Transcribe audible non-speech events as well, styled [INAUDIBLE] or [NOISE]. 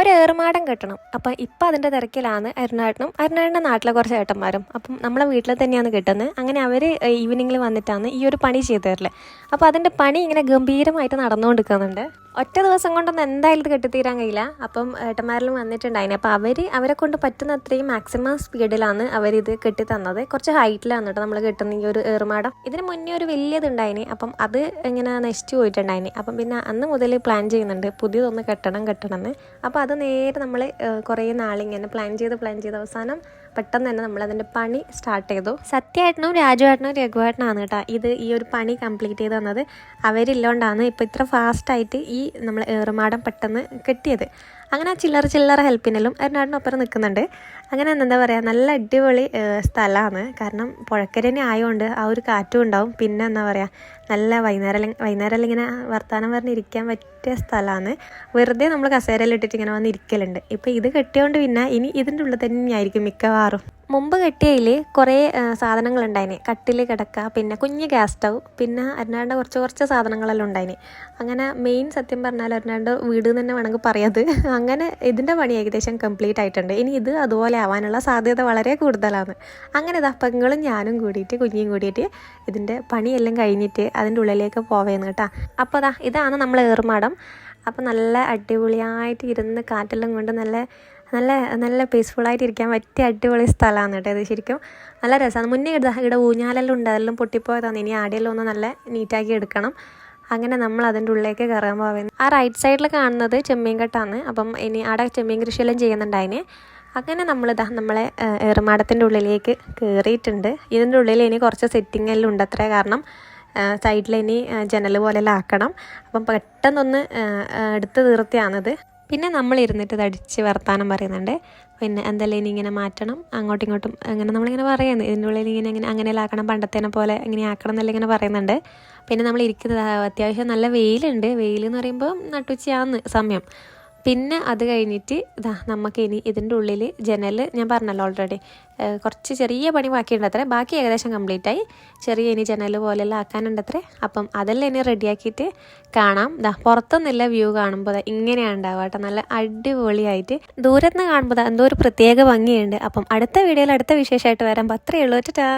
ഒരു ഏറുമാടം കെട്ടണം. അപ്പം ഇപ്പം അതിന്റെ തിരക്കിലാണ് അരുണാട്ടനും അരുണാടിന്റെ നാട്ടിലെ കുറച്ച് ഏട്ടന്മാരും. അപ്പം നമ്മളെ വീട്ടിൽ തന്നെയാണ് കിട്ടുന്നത്. അങ്ങനെ അവർ ഈവനിങ്ങിൽ വന്നിട്ടാണ് ഈ ഒരു പണി ചെയ്തു തരൽ അപ്പോൾ അതിന്റെ പണി ഇങ്ങനെ ഗംഭീരമായിട്ട് നടന്നുകൊണ്ടിരിക്കുന്നുണ്ട് ഒറ്റ ദിവസം കൊണ്ടൊന്നും എന്തായാലും ഇത് കെട്ടിത്തീരാൻ കഴിയില്ല. അപ്പം ഏട്ടന്മാരിലും വന്നിട്ടുണ്ടായിന്. അപ്പോൾ അവർ അവരെ കൊണ്ട് പറ്റുന്ന അത്രയും മാക്സിമം സ്പീഡിലാണ് അവരിത് കെട്ടി തന്നത് കുറച്ച് ഹൈറ്റിലാണ് കേട്ടോ നമ്മൾ കെട്ടുന്ന ഈ ഒരു ഏറുമാടം. ഇതിന് മുന്നേ ഒരു വലിയതുണ്ടായിന് അപ്പം അത് ഇങ്ങനെ നശിച്ചു പോയിട്ടുണ്ടായിന്. അപ്പം പിന്നെ അന്ന് മുതൽ പ്ലാൻ ചെയ്യുന്നുണ്ട് പുതിയതൊന്ന് കെട്ടണം കെട്ടണം എന്ന്. അപ്പോൾ അത് നേരെ നമ്മൾ കുറേ നാളിങ്ങനെ പ്ലാൻ ചെയ്ത് പ്ലാൻ ചെയ്ത് അവസാനം പെട്ടെന്ന് തന്നെ നമ്മൾ അതിന്റെ പണി സ്റ്റാർട്ട് ചെയ്തു. സത്യമായിട്ടും രാജുവേട്ടനും രഘുവേട്ടനാണ് കേട്ടോ ഇത് ഈ ഒരു പണി കംപ്ലീറ്റ് ചെയ്ത് തന്നത്. അവരില്ലോണ്ടാണ് ഇപ്പോൾ ഇത്ര ഫാസ്റ്റായിട്ട് ഈ നമ്മൾ ഏറുമാടം പെട്ടെന്ന് കെട്ടിയത്. അങ്ങനെ ആ ചില്ലറ ചില്ലറ ഹെൽപ്പിനെല്ലാം എറണാടിനൊപ്പം നിൽക്കുന്നുണ്ട്. അങ്ങനെ എന്താ പറയുക നല്ല അടിപൊളി സ്ഥലമാണ്. കാരണം പുഴക്കരനെ ആയതുകൊണ്ട് ആ ഒരു കാറ്റും ഉണ്ടാവും. പിന്നെ എന്താ പറയുക നല്ല വൈകുന്നേരം വൈകുന്നേരം ഇങ്ങനെ വർത്തമാനം പറഞ്ഞിരിക്കാൻ പറ്റിയ സ്ഥലമാണ്. വെറുതെ നമ്മൾ കസേരയിൽ ഇട്ടിട്ട് ഇങ്ങനെ വന്ന് ഇരിക്കലുണ്ട്. ഇപ്പോൾ ഇത് കെട്ടിയോണ്ട് പിന്നെ ഇനി ഇതിന്റെ ഉള്ളിൽ തന്നെയായിരിക്കും മിക്കവാറും. മുമ്പ് കെട്ടിയതിൽ കുറേ സാധനങ്ങൾ ഉണ്ടായിന് കട്ടിൽ കിടക്ക പിന്നെ കുഞ്ഞ് ഗ്യാസ് സ്റ്റൗ പിന്നെ അരുണാണ്ട് കുറച്ച് കുറച്ച് സാധനങ്ങളെല്ലാം ഉണ്ടായിന്. അങ്ങനെ മെയിൻ സത്യം പറഞ്ഞാൽ അരുണാണ്ട് വീട് തന്നെ വേണമെങ്കിൽ പറയാത്. [LAUGHS] അങ്ങനെ ഇതിന്റെ പണി ഏകദേശം കംപ്ലീറ്റ് ആയിട്ടുണ്ട്. ഇനി ഇത് അതുപോലെ ആവാനുള്ള സാധ്യത വളരെ കൂടുതലാണ്. അങ്ങനെ ഇതാ പെങ്ങളും ഞാനും കൂടിയിട്ട് കുഞ്ഞും കൂടിയിട്ട് ഇതിന്റെ പണിയെല്ലാം കഴിഞ്ഞിട്ട് അതിന്റെ ഉള്ളിലേക്ക് പോവേന്ന് കേട്ടോ. അപ്പോൾ അതാ ഇതാണ് നമ്മൾ ഏർമാടം അപ്പോൾ നല്ല അടിപൊളിയായിട്ട് ഇരുന്ന് കാറ്റെല്ലാം കൊണ്ട് നല്ല നല്ല നല്ല പീസ്ഫുള്ളായിട്ട് ഇരിക്കാൻ പറ്റിയ അടിപൊളി സ്ഥലമാണ് കേട്ടോ ഇത് ശരിക്കും. നല്ല രസമാണ് മുന്നേ ഇട ഇവിടെ ഊഞ്ഞാലെല്ലാം ഉണ്ട്. അതെല്ലാം പൊട്ടിപ്പോയതാണ്. ഇനി ആടെയെല്ലാം ഒന്ന് നല്ല നീറ്റാക്കി എടുക്കണം. അങ്ങനെ നമ്മൾ അതിന്റെ ഉള്ളിലേക്ക് കയറാൻ പോകുന്നത് ആ റൈറ്റ് സൈഡിൽ കാണുന്നത് ചെമ്മീൻ കെട്ടാണ് അപ്പം ഇനി ആടെ ചെമ്മീൻ കൃഷിയെല്ലാം ചെയ്യുന്നുണ്ടായിന്. അങ്ങനെ നമ്മളിതാ നമ്മളെ ഏറുമാടത്തിന്റെ ഉള്ളിലേക്ക് കയറിയിട്ടുണ്ട്. ഇതിന്റെ ഉള്ളിൽ ഇനി കുറച്ച് സെറ്റിംഗ് എല്ലാം ഉണ്ട് അത്രേ കാരണം സൈഡിൽ ഇനി ജനൽ പോലെ ആക്കണം. അപ്പം പെട്ടെന്നൊന്ന് എടുത്ത് തീർത്തിയാണത് പിന്നെ നമ്മൾ ഇരുന്നിട്ട് തടിച്ച് വർത്താനം പറയുന്നുണ്ട്. പിന്നെ എന്തായാലും ഇനി ഇങ്ങനെ മാറ്റണം. അങ്ങോട്ടും ഇങ്ങോട്ടും അങ്ങനെ നമ്മളിങ്ങനെ പറയുന്നത് ഇതിന്റെ ഉള്ളിൽ ഇങ്ങനെ അങ്ങനെയെല്ലാം ആക്കണം പണ്ടത്തേനെ പോലെ ഇങ്ങനെ ആക്കണം എന്നല്ല ഇങ്ങനെ പറയുന്നുണ്ട്. പിന്നെ നമ്മൾ ഇരിക്കുന്നത് അത്യാവശ്യം നല്ല വെയിലുണ്ട്. വെയിൽ എന്ന് പറയുമ്പോൾ നട്ടുച്ചയാന്ന് സമയം. പിന്നെ അത് കഴിഞ്ഞിട്ട് ഇതാ നമുക്ക് ഇനി ഇതിന്റെ ഉള്ളിൽ ജനൽ ഞാൻ പറഞ്ഞല്ലോ ഓൾറെഡി കുറച്ച് ചെറിയ പണി ബാക്കിയുണ്ട് അത്രേ ബാക്കി ഏകദേശം കംപ്ലീറ്റ് ആയി ചെറിയ ഇനി ജനൽ പോലെല്ലാം ആക്കാനുണ്ട് അത്രേ അപ്പം അതെല്ലാം ഇനി റെഡിയാക്കിയിട്ട് കാണാം. ദാ പുറത്തുനിന്നുള്ള വ്യൂ കാണുമ്പോൾ ഇങ്ങനെയാണ് ഉണ്ടാവുക കേട്ടോ. നല്ല അടിപൊളിയായിട്ട്. ദൂരത്ത് നിന്ന് കാണുമ്പോൾ എന്തോ ഒരു പ്രത്യേക ഭംഗിയുണ്ട്. അപ്പം അടുത്ത വീഡിയോയിൽ അടുത്ത വിശേഷമായിട്ട് വരാം. അപ്പം അത്രയേ ഉള്ളൂ. ടാ